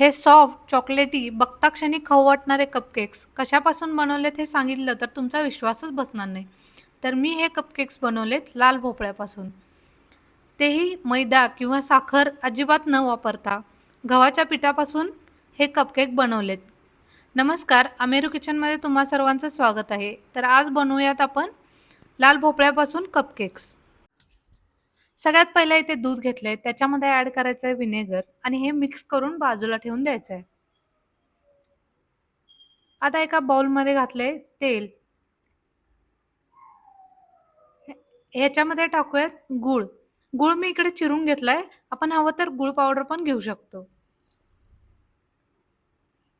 हे सॉफ्ट, चॉकलेटी, बघताक्षणी खाऊ वाटणारे कपकेक्स कशापासून बनवलेत हे सांगितलं तर तुमचा विश्वासच बसणार नाही. तर मी हे कपकेक्स बनवलेत लाल भोपळ्यापासून. तेही मैदा किंवा साखर अजिबात न वापरता गव्हाच्या पिठापासून हे कपकेक बनवलेत. नमस्कार, अमेरू किचनमध्ये तुम्हा सर्वांचं स्वागत आहे. तर आज बनवूयात आपण लाल भोपळ्यापासून कपकेक्स. सगळ्यात पहिलं इथे दूध घेतलंय, त्याच्यामध्ये ऍड करायचं आहे व्हिनेगर आणि हे मिक्स करून बाजूला ठेवून द्यायचं आहे. आता एका बाउलमध्ये घातलंय तेल. ह्याच्यामध्ये टाकूयात गूळ. गूळ मी इकडे चिरून घेतलाय. आपण हवं तर गूळ पावडर पण घेऊ शकतो.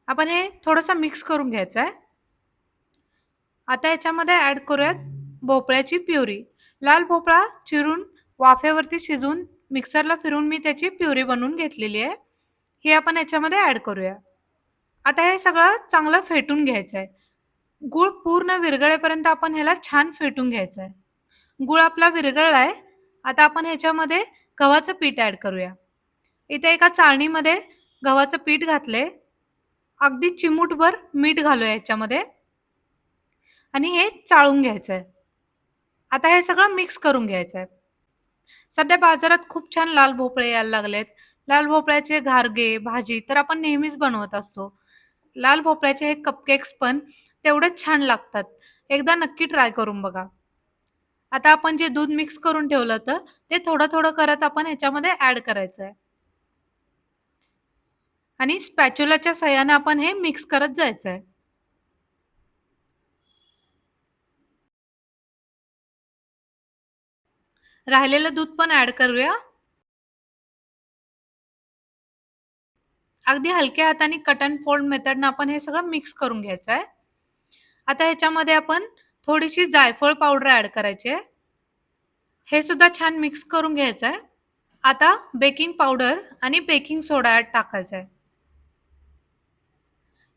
आपण हे थोडंसं मिक्स करून घ्यायचं आहे. आता याच्यामध्ये ॲड करूयात भोपळ्याची प्युरी. लाल भोपळा चिरून वाफेवरती शिजून मिक्सरला फिरून मी त्याची प्युरी बनवून घेतलेली आहे. हे आपण याच्यामध्ये ॲड करूया. आता हे सगळं चांगलं फेटून घ्यायचं आहे. गूळ पूर्ण विरघळेपर्यंत आपण ह्याला छान फेटून घ्यायचं आहे. गूळ आपला विरघळलाय. आता आपण ह्याच्यामध्ये गव्हाचं पीठ ॲड करूया. इथे एका चाळणीमध्ये गव्हाचं पीठ घातले अगदी चिमूटभर मीठ घालूया याच्यामध्ये आणि हे चाळून घ्यायचं आहे. आता हे सगळं मिक्स करून घ्यायचं आहे. सध्या बाजारात खूप छान लाल भोपळे यायला लागलेत. लाल भोपळ्याचे घारगे, भाजी तर आपण नेहमीच बनवत असतो. लाल भोपळ्याचे हे कपकेक्स पण तेवढेच छान लागतात. एकदा नक्की ट्राय करून बघा. आता आपण जे दूध मिक्स करून ठेवलं होतं, ते थोडं-थोडं करत आपण ह्याच्यामध्ये ॲड करायचं आहे. आणि स्पॅच्युलाच्या सहाय्याने आपण हे मिक्स करत जायचं आहे. राहिलेलं दूध पण ॲड करूया. अगदी हलक्या हाताने कट अँड फोल्ड मेथडनं आपण हे सगळं मिक्स करून घ्यायचं आहे. आता ह्याच्यामध्ये आपण थोडीशी जायफळ पावडर ॲड करायची आहे. हे सुद्धा छान मिक्स करून घ्यायचं आहे. आता बेकिंग पावडर आणि बेकिंग सोडा ॲड टाकायचा आहे.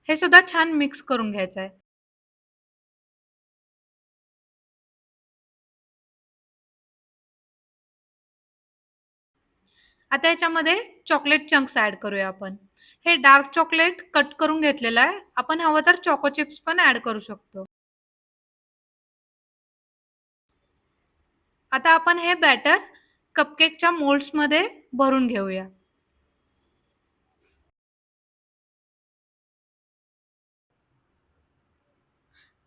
हे सुद्धा छान मिक्स करून घ्यायचं आहे. आता याच्यामध्ये चॉकलेट चंक्स ॲड करूया आपण. हे डार्क चॉकलेट कट करून घेतलेलं आहे. आपण हवं तर चोको चिप्स पण ॲड करू शकतो. आता आपण हे बॅटर कपकेकच्या मोल्ड्समध्ये भरून घेऊया.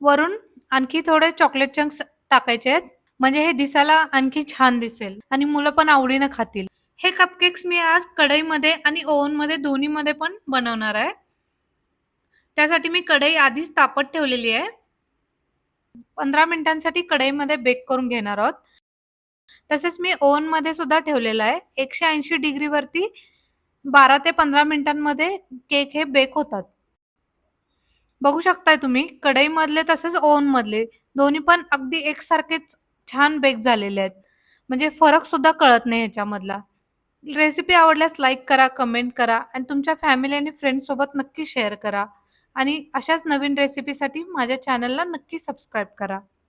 वरून आणखी थोडे चॉकलेट चंक्स टाकायचे आहेत. म्हणजे हे दिसायला आणखी छान दिसेल आणि मुलं पण आवडीनं खातील. हे कपकेक्स मी आज कढईमध्ये आणि ओव्हनमध्ये दोन्हीमध्ये पण बनवणार आहे. त्यासाठी मी कढई आधीच तापत ठेवलेली आहे. 15 मिनिटांसाठी कढईमध्ये बेक करून घेणार आहोत. तसेच मी ओव्हनमध्ये सुद्धा ठेवलेलं आहे. 180 डिग्रीवरती 12 ते 15 मिनिटांमध्ये केक हे बेक होतात. बघू शकताय तुम्ही कढईमधले तसेच ओव्हनमधले दोन्ही पण अगदी एकसारखेच छान बेक झालेले आहेत. म्हणजे फरक सुद्धा कळत नाही ह्याच्यामधला. रेसिपी आवडल्यास लाईक करा, कमेंट करा आणि तुमच्या फॅमिली आणि फ्रेंड्ससोबत नक्की शेअर करा आणि अशाच नवीन रेसिपीसाठी माझ्या चॅनलला नक्की सबस्क्राईब करा.